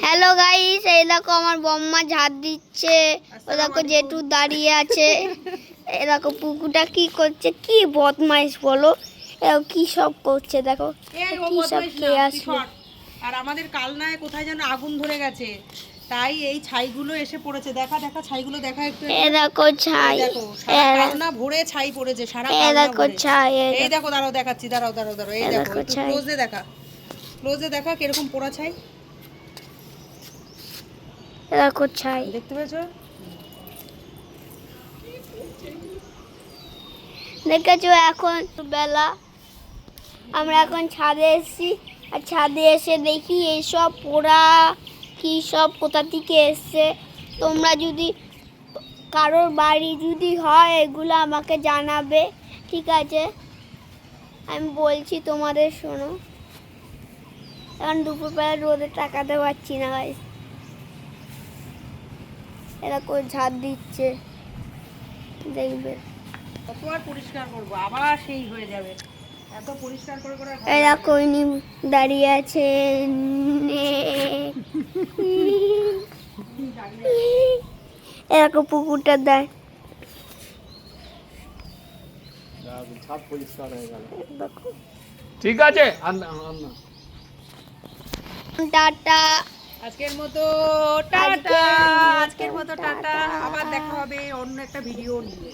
Hello guys এই দেখো আমার বম্মা ঝাড় দিচ্ছে। ও দেখো জেঠু দাঁড়িয়ে আছে। এই দেখো পুকুটা কি করছে? কি বদমাইশ বলো। কি সব করছে দেখো। কি সব খেয়ে আসলো। আর আমাদের কালনায় কোথায় যেন আগুন ধরে গেছে। তাই এই ছাইগুলো এসে পড়েছে। দেখা দেখা ছাইগুলো দেখা একটু এ দেখো ছাই। দেখো এ কালনা ভরে ছাই পড়েছে সারা এ দেখো ছাই এই দেখো- দাঁড়াও দেখাচ্ছি দাঁড়াও দাঁড়াও দাঁড়াও। এই দেখো। ক্লোজে দেখা। ক্লোজে দেখা কীরকম পোড়া ছাই? এ দেখো ছাই দেখতে পেয়েছ? দেখেছ এখন বেলা? আমরা এখন ছাদে এসেছি। আর ছাদে এসে দেখি এইসব পোড়া কি সব কোথা থেকে এসছে। তোমরা যদি কারোর বাড়ি যদি হয় এগুলো আমাকে জানাবে ঠিক আছে? আমি বলছি তোমাদের শোনো। এখন দুপুরবেলা রোদে তাকাতে পারছি না গাইস এরা করে ঝাড় দিচ্ছে। দেখবে। কত পরিষ্কার করব? আবার সেই হয়ে যাবে। এত পরিষ্কার করে করে এরা। কইনি দাঁড়িয়ে আছে। এরকম পুকুরটা দেয়। ঠিক আছে টাটা। আজকের মতো টাটা আজকের মতো টাটা। আবার দেখা হবে অন্য একটা ভিডিও নিয়ে